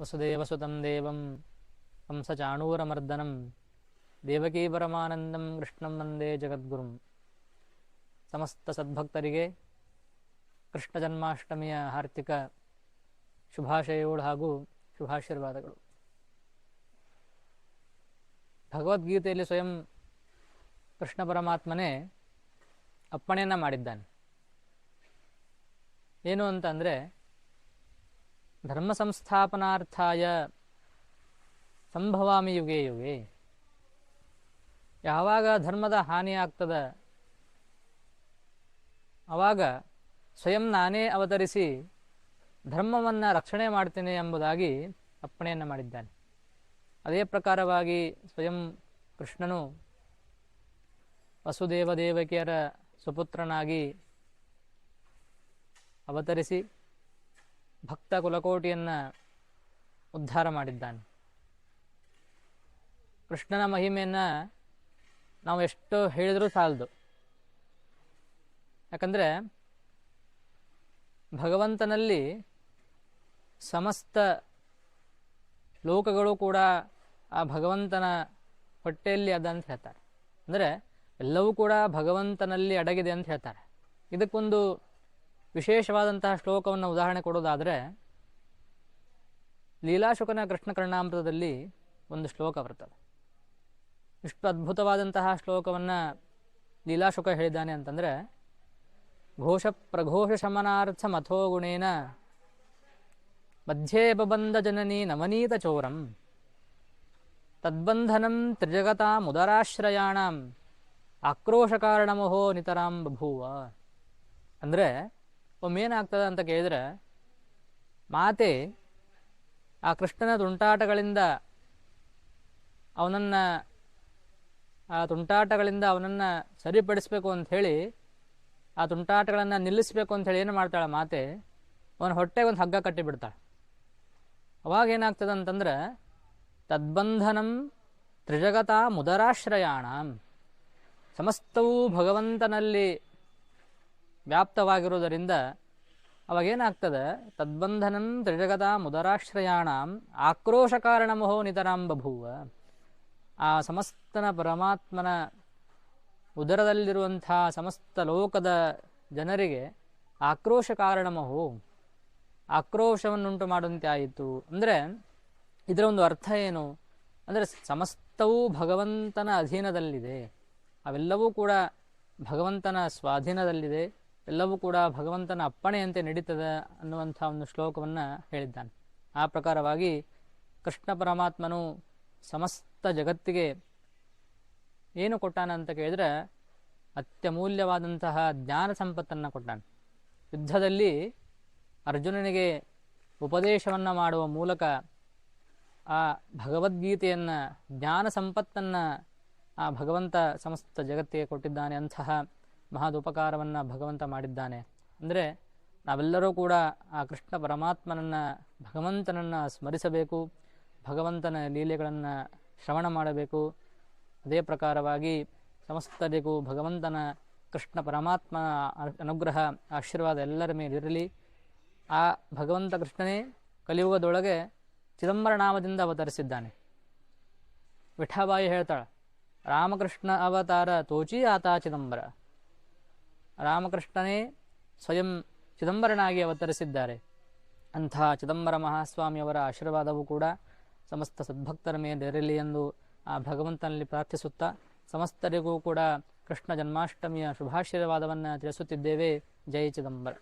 ವಸುದೇವಸುತಂ ದೇವಂ ಹಂಸಚಾಣೂರಮರ್ದನಂ ದೇವಕೀಪರಮಾನಂದಂ ಕೃಷ್ಣಂ ವಂದೇ ಜಗದ್ಗುರುಂ ಸಮಸ್ತ ಸದ್ಭಕ್ತರಿಗೆ ಕೃಷ್ಣ ಜನ್ಮಾಷ್ಟಮಿಯ ಹಾರ್ದಿಕ ಶುಭಾಶಯಗಳು ಹಾಗೂ ಶುಭಾಶೀರ್ವಾದಗಳು. ಭಗವದ್ಗೀತೆಯಲ್ಲಿ ಸ್ವಯಂ ಕೃಷ್ಣ ಪರಮಾತ್ಮನೇ ಅಪ್ಪಣೆಯನ್ನು ಮಾಡಿದ್ದಾನೆ. ಏನು ಅಂತಂದರೆ ಧರ್ಮ ಸಂಸ್ಥಾಪನಾರ್ಥಾಯ ಸಂಭವಾಮಿ ಯುಗೆ ಯುಗೆ ಯಾವಾಗ ಧರ್ಮದ ಹಾನಿ ಆಗ್ತದ? ಆವಾಗ ಸ್ವಯಂ ನಾನೇ ಅವತರಿಸಿ ಧರ್ಮವನ್ನು ರಕ್ಷಣೆ ಮಾಡ್ತೇನೆ ಎಂಬುದಾಗಿ ಅಪ್ಪಣೆಯನ್ನು ಮಾಡಿದ್ದಾನೆ. ಅದೇ ಪ್ರಕಾರವಾಗಿ ಸ್ವಯಂ ಕೃಷ್ಣನು ವಸುದೇವ ದೇವಕಿಯರ ಸುಪುತ್ರನಾಗಿ ಅವತರಿಸಿ ಭಕ್ತ ಕುಲಕೋಟಿಯನ್ನು ಉದ್ಧಾರ ಮಾಡಿದ್ದಾನೆ. ಕೃಷ್ಣನ ಮಹಿಮೆಯನ್ನು ನಾವು ಎಷ್ಟು ಹೇಳಿದರೂ ಸಾಲದು. ಯಾಕಂದರೆ ಭಗವಂತನಲ್ಲಿ ಸಮಸ್ತ ಲೋಕಗಳು ಕೂಡ ಆ ಭಗವಂತನ ಹೊಟ್ಟೆಯಲ್ಲಿ ಅದ ಅಂತ ಹೇಳ್ತಾರೆ. ಅಂದರೆ ಎಲ್ಲವೂ ಕೂಡ ಭಗವಂತನಲ್ಲಿ ಅಡಗಿದೆ ಅಂತ ಹೇಳ್ತಾರೆ. ಇದಕ್ಕೊಂದು ವಿಶೇಷವಾದಂತಹ ಶ್ಲೋಕವನ್ನು ಉದಾಹರಣೆ ಕೊಡೋದಾದರೆ, ಲೀಲಾಶುಕನ ಕೃಷ್ಣ ಕರ್ಣಾಮೃತದಲ್ಲಿ ಒಂದು ಶ್ಲೋಕ ಬರ್ತದೆ. ಇಷ್ಟು ಅದ್ಭುತವಾದಂತಹ ಶ್ಲೋಕವನ್ನು ಲೀಲಾಶುಕ ಹೇಳಿದ್ದಾನೆ ಅಂತಂದರೆ, ಘೋಷ ಪ್ರಘೋಷ ಶಮನಾರ್ಥ ಮಥೋ ಗುಣೇನ ಮಧ್ಯೆ ಜನನಿ ನವನೀತ ಚೋರಂ ತದ್ಬಂಧನಂ ತ್ರಿಜಗತಾ ಆಕ್ರೋಶ ಕಾರಣಮೋಹೋ ನಿತರಾಂ ಬಭೂವ. ಅಂದರೆ ಒಮ್ಮೇನಾಗ್ತದೆ ಅಂತ ಕೇಳಿದ್ರೆ, ಮಾತೆ, ಆ ಕೃಷ್ಣನ ತುಂಟಾಟಗಳಿಂದ ಅವನನ್ನು, ಆ ತುಂಟಾಟಗಳಿಂದ ಅವನನ್ನು ಸರಿಪಡಿಸಬೇಕು ಅಂಥೇಳಿ ಆ ತುಂಟಾಟಗಳನ್ನು ನಿಲ್ಲಿಸಬೇಕು ಅಂಥೇಳಿ ಏನು ಮಾಡ್ತಾಳೆ ಮಾತೆ? ಅವನ ಹೊಟ್ಟೆಗೆ ಒಂದು ಹಗ್ಗ ಕಟ್ಟಿಬಿಡ್ತಾಳೆ. ಅವಾಗ ಏನಾಗ್ತದೆ ಅಂತಂದ್ರೆ, ತದ್ಬಂಧನಂ ತ್ರಿಜಗತ ಮುದರಾಶ್ರಯಾಣ. ಸಮಸ್ತವೂ ಭಗವಂತನಲ್ಲಿ ವ್ಯಾಪ್ತವಾಗಿರುವುದರಿಂದ ಅವಾಗೇನಾಗ್ತದೆ? ತದ್ಬಂಧನಂ ತ್ರಿಜಗದ ಮುದರಾಶ್ರಯಾಣ ಆಕ್ರೋಶ ಕಾರಣಮಹೋ ನಿತರಾಂ ಬಭೂವ. ಆ ಸಮಸ್ತನ ಪರಮಾತ್ಮನ ಉದರದಲ್ಲಿರುವಂಥ ಸಮಸ್ತ ಲೋಕದ ಜನರಿಗೆ ಆಕ್ರೋಶ ಕಾರಣಮಹೋ ಆಕ್ರೋಶವನ್ನುಂಟು ಮಾಡುವಂತೆ ಆಯಿತು. ಅಂದರೆ ಇದರ ಒಂದು ಅರ್ಥ ಏನು? ಅಂದರೆ ಸಮಸ್ತವೂ ಭಗವಂತನ ಅಧೀನದಲ್ಲಿದೆ. ಅವೆಲ್ಲವೂ ಕೂಡ ಭಗವಂತನ ಸ್ವಾಧೀನದಲ್ಲಿದೆ. ಎಲ್ಲವೂ ಕೂಡ ಭಗವಂತನ ಅಪ್ಪಣೆಯಂತೆ ನಡೀತದೆ ಅನ್ನುವಂಥ ಒಂದು ಶ್ಲೋಕವನ್ನು ಹೇಳಿದ್ದಾನೆ. ಆ ಪ್ರಕಾರವಾಗಿ ಕೃಷ್ಣ ಪರಮಾತ್ಮನು ಸಮಸ್ತ ಜಗತ್ತಿಗೆ ಏನು ಕೊಟ್ಟಾನ ಅಂತ ಕೇಳಿದರೆ ಅತ್ಯಮೂಲ್ಯವಾದಂತಹ ಜ್ಞಾನ ಸಂಪತ್ತನ್ನು ಕೊಟ್ಟಾನೆ. ಯುದ್ಧದಲ್ಲಿ ಅರ್ಜುನನಿಗೆ ಉಪದೇಶವನ್ನು ಮಾಡುವ ಮೂಲಕ ಆ ಭಗವದ್ಗೀತೆಯನ್ನು, ಜ್ಞಾನ ಸಂಪತ್ತನ್ನು ಆ ಭಗವಂತ ಸಮಸ್ತ ಜಗತ್ತಿಗೆ ಕೊಟ್ಟಿದ್ದಾನೆ ಅಂತಹ ಮಹದುಪಕಾರವನ್ನು ಭಗವಂತ ಮಾಡಿದ್ದಾನೆ. ಅಂದರೆ ನಾವೆಲ್ಲರೂ ಕೂಡ ಆ ಕೃಷ್ಣ ಪರಮಾತ್ಮನನ್ನು ಭಗವಂತನನ್ನು ಸ್ಮರಿಸಬೇಕು, ಭಗವಂತನ ಲೀಲೆಗಳನ್ನು ಶ್ರವಣ ಮಾಡಬೇಕು. ಅದೇ ಪ್ರಕಾರವಾಗಿ ಸಮಸ್ತರಿಗೂ ಭಗವಂತನ ಕೃಷ್ಣ ಪರಮಾತ್ಮ ಅನುಗ್ರಹ, ಆಶೀರ್ವಾದ ಎಲ್ಲರ ಮೇಲಿರಲಿ. ಆ ಭಗವಂತ ಕೃಷ್ಣನೇ ಕಲಿಯುಗದೊಳಗೆ ಚಿದಂಬರ ನಾಮದಿಂದ ಅವತರಿಸಿದ್ದಾನೆ. ವಿಠಾಬಾಯಿ ಹೇಳ್ತಾಳೆ, ರಾಮಕೃಷ್ಣ ಅವತಾರ ತೋಚಿ ಆತ ಚಿದಂಬರ. ರಾಮಕೃಷ್ಣನೇ ಸ್ವಯಂ ಚಿದಂಬರನಾಗಿ ಅವತರಿಸಿದ್ದಾರೆ. ಅಂಥ ಚಿದಂಬರ ಮಹಾಸ್ವಾಮಿಯವರ ಆಶೀರ್ವಾದವೂ ಕೂಡ ಸಮಸ್ತ ಸದ್ಭಕ್ತರ ಮೇಲಿರಲಿ ಎಂದು ಆ ಭಗವಂತನಲ್ಲಿ ಪ್ರಾರ್ಥಿಸುತ್ತಾ ಸಮಸ್ತರಿಗೂ ಕೂಡ ಕೃಷ್ಣ ಜನ್ಮಾಷ್ಟಮಿಯ ಶುಭಾಶೀರ್ವಾದವನ್ನು ತಿಳಿಸುತ್ತಿದ್ದೇವೆ. ಜೈ ಚಿದಂಬರ.